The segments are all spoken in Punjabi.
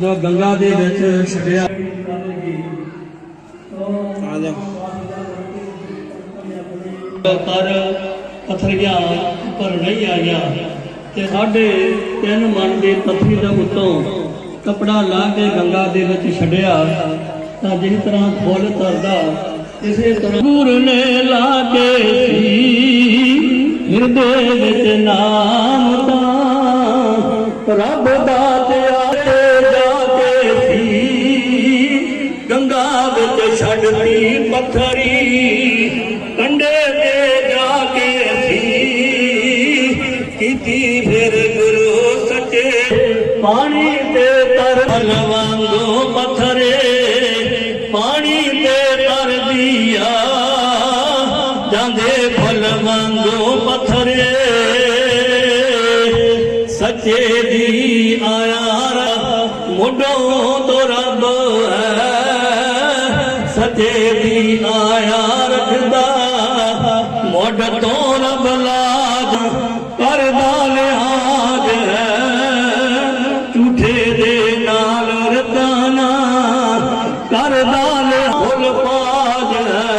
ਜੋ ਗੰਗਾ ਦੇ ਵਿੱਚ ਛੱਡਿਆ। ਆ ਜਾ ਕਰ ਪਰ ਨਹੀਂ ਆਇਆ ਤੇ ਸਾਡੇ ਤਿੰਨ ਮਨ ਦੇ ਪੱਥਰੀ ਦੇ ਉੱਤੋਂ ਕਪੜਾ ਲਾ ਕੇ ਗੰਗਾ ਦੇ ਵਿੱਚ ਛੱਡਿਆ ਤਾਂ ਜਿਸ ਤਰ੍ਹਾਂ ਫੁੱਲ ਤਰਦਾ, ਇਸੇ ਤਰ੍ਹਾਂ ਗੁਰ ਨੇ ਲਾ ਕੇ ਸੀ। ਹਿਰਦੇ ਵਿੱਚ ਨਾਮ ਤਾਂ ਰੱਬ ਦਾ ਤੇ ਸੀ ਵਿੱਚ ਛੱਡਤੀ ਪੱਥਰੀ ਕੰਡੇ ਤੇ ਜਾ ਕੇ ਸੀ ਕੀਤੀ ਫਿਰ ਗੁਰੂ ਸੱਚੇ। ਪਾਣੀ ਤੇ ਤਰ ਵਾਂਗੋ ਪੱਥਰੇ, ਪਾਣੀ ਤੇ ਤਰ ਦੀਆ, ਜਾਂਦੇ ਫਲ ਵਾਂਗੋ ਪੱਥਰੇ। ਸੱਚੇ ਦੀ ਆਇਆ ਰ ਤੋਂ ਰੱਬ ਹੈ ਸੱਚੇ ਆਇਆ ਰੱਖਦਾ। ਮੋਢ ਤੋਂ ਰੱਬ ਲਾਜ ਕਰਦਾ ਲਿਹਾਜ ਝੂਠੇ ਦੇ ਨਾਲ ਰਤਾਨਾ ਕਰਦਾ ਲਿਹਾਜ ਪਾਜ ਹੈ।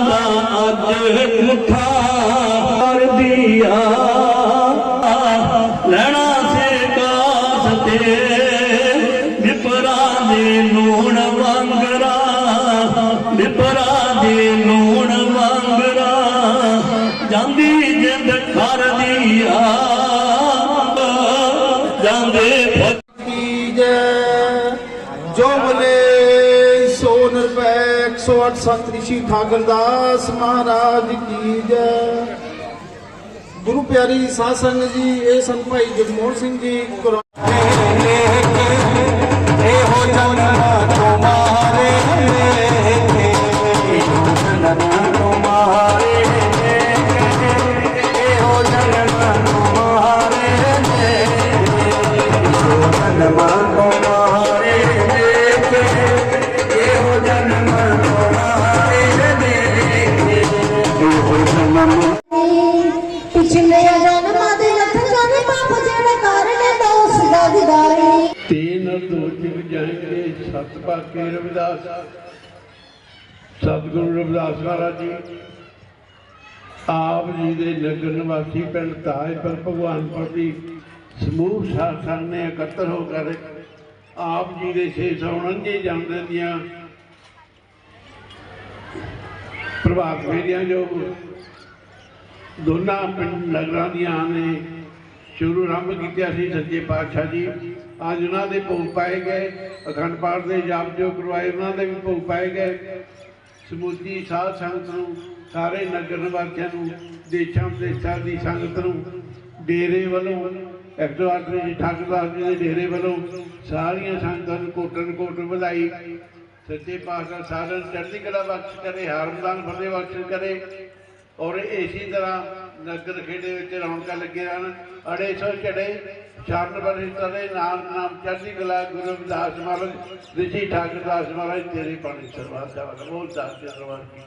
ਦਾ ਅੱਜ ਮੁਠਾ ਕਰ ਦਿਆ। ਲੈਣਾ ਸੇ ਕਾਸ ਤੇ ਦੇ ਨੂਣ ਵਾਂਗਰਾ ਵਿਪਰਾਂ ਦੇ ਨੂਣ ਵਾਂਗਰਾ ਜਾਂਦੀ ਜਿੰਦ ਖਰ ਦਿਆ ਜਾਂਦੇ ਫ- ਜੈ ਜੋ ਬਲੇ ਸੋ ਨਿਰਭੈ 108 ਸੰਤ ਰਿਸ਼ੀ ਠਾਕਰ ਮਹਾਰਾਜ ਕੀ ਜੈ ਗੁਰੂ ਪਿਆਰੀ ਸਾਧ ਸੰਗਤ ਜੀ, ਇਹ ਸੰਤ ਭਾਈ ਜਗਮੋਹਨ ਸਿੰਘ ਜੀ ਸਤ ਭਾਕੇ ਰਵਿਦਾਸ ਸਤਿਗੁਰੂ ਰਵਿਦਾਸ ਮਹਾਰਾਜ ਜੀ ਆਪ ਜੀ ਦੇ ਨਗਰ ਨਿਵਾਸੀ ਪਿੰਡ ਤਾਜਪੁਰ ਭਗਵਾਨਪੁਰ ਦੀ ਸਮੂਹ ਸਾਧ ਸੰਗਤ ਨੇ ਇਕੱਤਰ ਹੋ ਕਰ ਆਪ ਜੀ ਦੇ 649 ਜਨਮ ਦੀਆਂ ਪ੍ਰਭਾਤ ਫੇਰੀਆਂ ਜੋ ਦੋਨਾਂ ਪਿੰਡ ਨਗਰਾਂ ਦੀਆਂ ਨੇ ਸ਼ੁਰੂ ਆਰੰਭ ਕੀਤਾ ਸੀ ਸੱਚੇ ਪਾਤਸ਼ਾਹ ਜੀ। ਅੱਜ ਉਹਨਾਂ ਦੇ ਭੋਗ ਪਾਏ ਗਏ, ਅਖੰਡ ਪਾਠ ਦੇ ਜਾਪ ਜੋ ਕਰਵਾਏ ਉਹਨਾਂ ਦੇ ਵੀ ਭੋਗ ਪਾਏ ਗਏ। ਸਮੁੱਚੀ ਸਾਧ ਸੰਗਤ ਨੂੰ, ਸਾਰੇ ਨਗਰ ਨਿਵਾਸੀਆਂ ਨੂੰ, ਦੇਸ਼ਾਂ ਵਿਦੇਸ਼ਾਂ ਦੀ ਸੰਗਤ ਨੂੰ, ਡੇਰੇ ਵੱਲੋਂ 108 ਜੀ ਠਾਕੁਰਦਾਸ ਜੀ ਦੇ ਡੇਰੇ ਵੱਲੋਂ ਸਾਰੀਆਂ ਸੰਗਤਾਂ ਨੂੰ ਕੋਟਨ ਕੋਟ ਵਧਾਈ। ਸੱਚੇ ਪਾਤਸ਼ਾਹ ਸਾਰਿਆਂ ਨੂੰ ਚੜ੍ਹਦੀ ਕਲਾ ਬਖਸ਼ ਕਰੇ ਹਰਮਦਾਨ ਫਤਿਹ ਬਖਸ਼ ਕਰੇ। ਔਰ ਇਸੇ ਤਰ੍ਹਾਂ ਨਗਰ ਖੇੜੇ ਵਿੱਚ ਰੌਣਕਾਂ ਲੱਗੇ ਰਹਿਣ। ਅੜੇ ਸੋ ਚੜੇ, ਸ਼ਰਨ ਬਰੇ ਤਰੇ, ਨਾਮ ਨਾਮ ਚੜ੍ਹਦੀ ਕਲਾ, ਗੁਰੂ ਰਵਿਦਾਸ ਮਹਾਰਾਜ, ਰਿਸ਼ੀ ਠਾਕੁਰਦਾਸ ਮਹਾਰਾਜ, ਤੇਰੇ ਪਾਣੀ ਸਰਵਾਦ ਦਾ ਬੋਲ ਦਾਸ ਸਰਵਾਦ ਕੀ